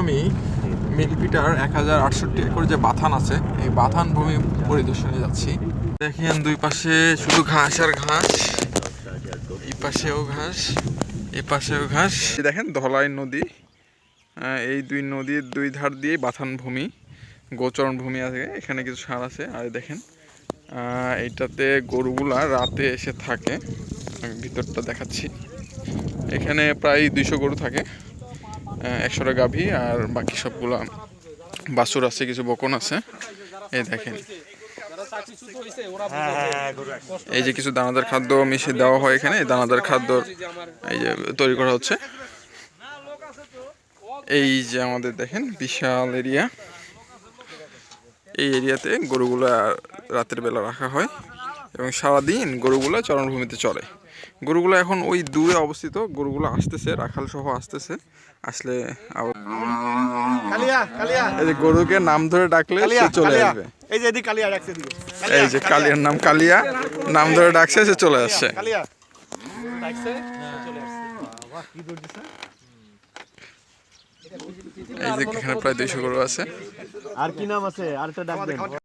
আমি মিলপিটার এক হাজার আটষট্টি একর যে বাথান আছে, এই বাথান ভূমি পরিদর্শনে যাচ্ছি। দেখেন দুই পাশে শুধু ঘাস আর ঘাস, এই পাশেও ঘাস এই পাশেও ঘাস। দেখেন ধলাই নদী এই দুই নদীর দুই ধার দিয়ে বাথান ভূমি, গোচরণ ভূমি আছে, এখানে কিছু সার আছে। আর দেখেন এইটাতে গরুগুলা রাতে এসে থাকে। ভিতরটা দেখাচ্ছি। এখানে প্রায় দুইশো গরু থাকে। একশোটা গাভী আর বাকি সবগুলা বাছুর আছে কিছু বকন আছে। এই দেখেন। এই যে কিছু দানাদার খাদ্য মিশিয়ে দেওয়া হয় এখানে এই দানাদার খাদ্য এই যে তৈরি করা হচ্ছে। এই যে আমাদের দেখেন বিশাল এরিয়া। এই এরিয়াতে গরুগুলা রাতের বেলা রাখা হয়। এবং সারাদিন গরুগুলো চরণভূমিতে চলে গরুগুলো এখন ওই দূরে অবস্থিত গরুগুলো আসতেছে রাখাল সহ আসতেছে। আসলে কালিয়া কালিয়া। এই যে গরুকে নাম ধরে ডাকলে সে চলে আসবে। এই যে কালিয়া রাখছে এই যে কালিয়ার নাম কালিয়া নাম ধরে ডাকছে সে চলে আসছে। এই যে এখানে প্রায় দুইশো গরু আছে। আর কি নাম আছে? আরেকটা ডাকবেন